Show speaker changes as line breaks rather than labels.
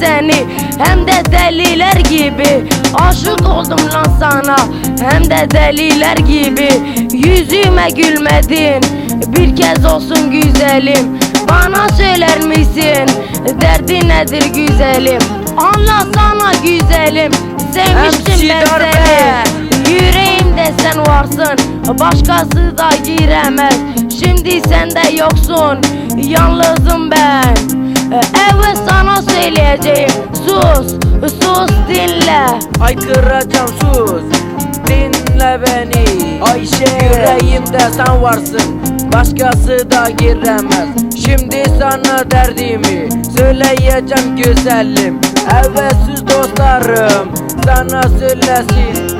seni. Hem de deliler gibi. Aşık oldum lan sana. Hem de deliler gibi. Yüzüme gülmedin. Bir kez olsun güzelim. Bana söyler misin? Derdi nedir güzelim? Anlasana güzelim. Sevmiştim ben seni. Yüreğimde sen varsın. Başkası da giremez. Şimdi sen de yoksun. Ben sana söyleyeceğim. Sus, sus dinle.
Aykıracağım sus. Dinle beni. Ayşe. Yüreğimde sen varsın. Başkası da giremez. Şimdi sana derdimi Söyleyeceğim güzelim. Evet siz dostlarım Sana söylesin